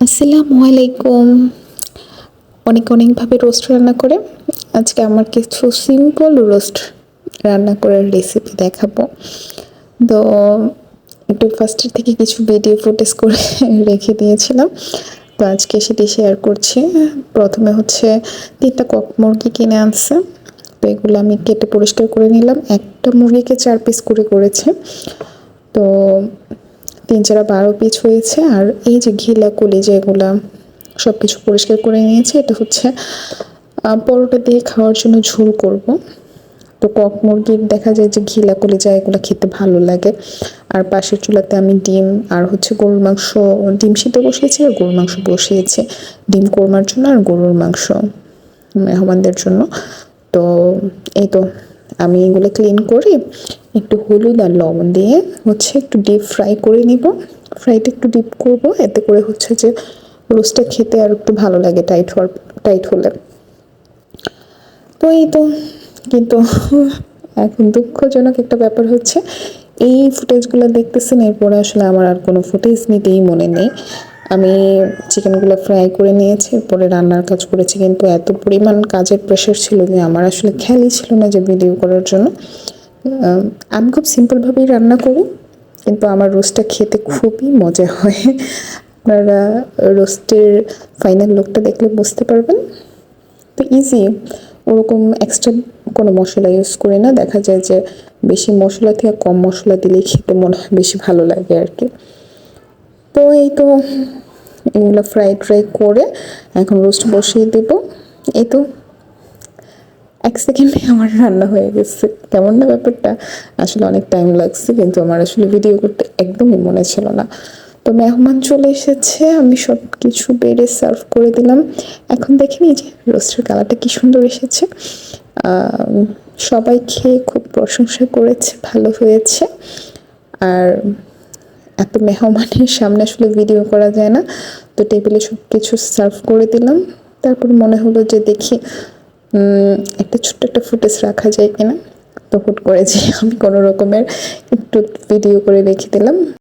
আসসালামু আলাইকুম। অনেক অনেকভাবে রোস্ট রান্না করে। আজকে আমার কিছু সিম্পল রোস্ট রান্না করার রেসিপি দেখাবো। তো, একটু ফার্স্টের থেকে কিছু ভিডিও ফুটেজ করে রেখে দিয়েছিলাম। তো আজকে সেটি শেয়ার করছি। প্রথমে হচ্ছে তিনটা কক মুরগি কিনে আনছে। তো এগুলো আমি কেটে পরিষ্কার করে নিলাম। একটা মুরগিকে চার পিস করে করেছে। তো তিন চারা বারো পিস হয়েছে আর এই যে ঘিলা কলি যেগুলা সব কিছু পরিষ্কার করে নিয়েছে, এটা হচ্ছে পরোটা দিয়ে খাওয়ার জন্য ঝোল করব। তো কক মুরগির দেখা যায় যে ঘিলা কলিজা এগুলো খেতে ভালো লাগে। আর পাশের চুলাতে আমি ডিম আর হচ্ছে গরুর মাংস, ডিম সিদ্ধ বসিয়েছি আর গরুর মাংস বসিয়েছি। ডিম কোরমার জন্য আর গরুর মাংস মেহমানদের জন্য। তো এই তো আমি এগুলো ক্লিন করে। একটু হলুদ আর লবণ দিয়ে হচ্ছে একটু ডিপ ফ্রাই করে নিব। ফ্রাইটা একটু ডিপ করব, এতে করে হচ্ছে যে রোস্টটা খেতে আর একটু ভালো লাগে টাইট হওয়ার টাইট হলে। তো এই তো, কিন্তু এখন দুঃখজনক একটা ব্যাপার হচ্ছে, এই ফুটেজগুলো দেখতেছেন, এরপরে আসলে আমার আর কোনো ফুটেজ নিতেই মনে নেই। আমি চিকেনগুলো ফ্রাই করে নিয়েছি, এরপরে রান্নার কাজ করেছি, কিন্তু এত পরিমাণ কাজের প্রেশার ছিল যে আমার আসলে খেয়ালই ছিল না যে ভিডিও করার জন্য। আমি খুব সিম্পলভাবেই রান্না করি, কিন্তু আমার রোস্টটা খেতে খুবই মজা হয়। আপনারা রোস্টের ফাইনাল লুকটা দেখলে বুঝতে পারবেন। তো ইজি ওরকম এক্সট্রা কোনো মশলা ইউজ করি না। দেখা যায় যে বেশি মশলা থেকে কম মশলা দিলেই খেতে মনে হয় বেশি ভালো লাগে আর কি তো এই তো এগুলো ফ্রাই ট্রাই করে এখন রোস্ট বসিয়ে দেব। এই তো এক সেকেন্ডে আমার রান্না হয়ে গেছে। কেমন না ব্যাপারটা? আসলে অনেক টাইম লাগছে, কিন্তু আমার আসলে ভিডিও করতে একদমই মনে ছিল না। তো মেহমান চলে এসেছে, আমি সব কিছু বেড়ে সার্ভ করে দিলাম। এখন দেখে নিই যে রোস্টের কালারটা কি সুন্দর এসেছে। সবাই খেয়ে খুব প্রশংসা করেছে, ভালো হয়েছে। আর এত মেহমানের সামনে আসলে ভিডিও করা যায় না। তো টেবিলে সব কিছু সার্ভ করে দিলাম। তারপর মনে হলো যে দেখি একটা ছোট্ট একটা ফুটেজ রাখা যায় কিনা? তো হুট করেছি আমি কোনো রকমের একটু ভিডিও করে রেখে দিলাম।